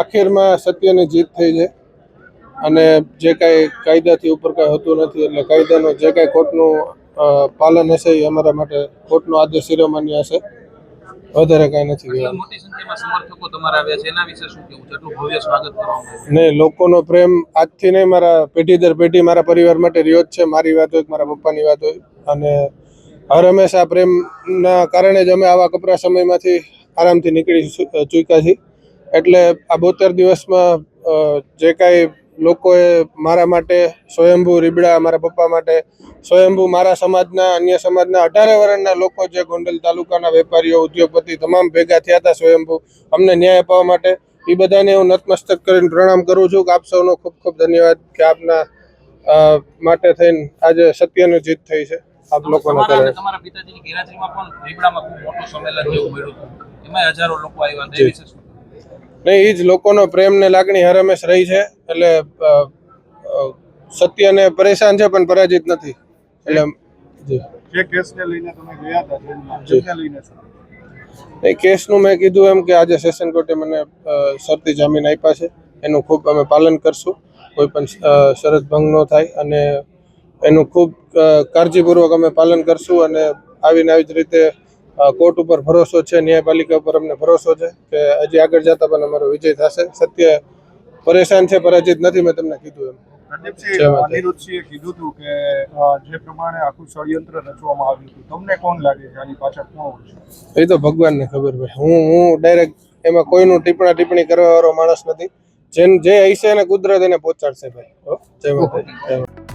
આખીરમાં સત્યની જીત થઈ છે. અને જે કાંઈ કાયદાથી ઉપર કાંઈ હોતું નથી એટલે કાયદાનું જે કાંઈ કોર્ટનું પાલન હશે એ અમારા માટે કોર્ટનો આદેશ શિરોમાન્ય હશે. વધારે કાંઈ નથી નહીં લોકોનો પ્રેમ આજથી નહીં મારા પેઢી દર પેઢી મારા પરિવાર માટે રહ્યો જ છે. મારી વાત હોય મારા પપ્પાની વાત હોય. અને હર હંમેશા પ્રેમના કારણે જ અમે આવા કપરા સમયમાંથી આરામથી નીકળી ચૂક્યા છીએ. એટલે આ બોતેર દિવસમાં જે કાંઈ લોકોએ મારા માટે સ્વયંભૂ રીબડા મારા પપ્પા માટે સ્વયંભૂ મારા સમાજના અન્ય સમાજના અઢારે વર્ણના લોકો જે ગોંડલ તાલુકાના વેપારીઓ ઉદ્યોગપતિ તમામ ભેગા થયા હતા સ્વયંભૂ અમને ન્યાય અપાવવા માટે. એ બધાને હું નતમસ્તક કરીને પ્રણામ કરું છું. કે આપ સૌનો ખૂબ ખૂબ ધન્યવાદ કે આપના માટે થઈને આજે સત્યની જીત થઈ છે. આપ લોકોના કરે તમારા પિતાજીની ગેરહાજરીમાં પણ રીબડામાં ખૂબ મોટું સંમેલન જેવું મળ્યું હતું. એમાં હજારો લોકો આવ્યા હતા. એ નહીં એ જ લોકોનો પ્રેમ ને લાગણી હર હંમેશ રહી છે. એટલે સત્ય સત્યને પરેશાન છે પણ પરાજિત નથી. એટલે જી. જે કેસને લઈને તમે ગયા હતા જેલમાં જી. જેને લઈને એ કેસનું મેં કીધું એમ કે આજે સેશન કોર્ટે મને શરતી જામીન આપ્યા છે. એનું ખૂબ અમે પાલન કરશું. કોઈ પણ શરત ભંગ ન થાય અને એનું ખૂબ કાળજીપૂર્વક અમે પાલન કરશું અને આવીને આવી જ રીતે કોર્ટ ઉપર ભરોસો છે ન્યાયપાલિકા ઉપર અમને ભરોસો છે કે હજી આગળ જતા પણ અમારો વિજય થશે. સત્ય પરેશાન છે પરાજિત નથી મેં તમને કીધું એમ. અનિરુદ્ધસિંહે કીધું હતું કે જે પ્રમાણે આખું ષડયંત્ર રચવામાં આવ્યું હતું. તમને કોણ લાગે છે? આની પાછળ કોણ છે? એ તો ભગવાનને ખબર ભાઈ હું હું ડાયરેક્ટ એમાં કોઈનું ટિપ્પણી કરવા વાળો માણસ નથી. જેન જે હશે એને કુદરત એને પહોંચાડશે ભાઈ? જય માતા.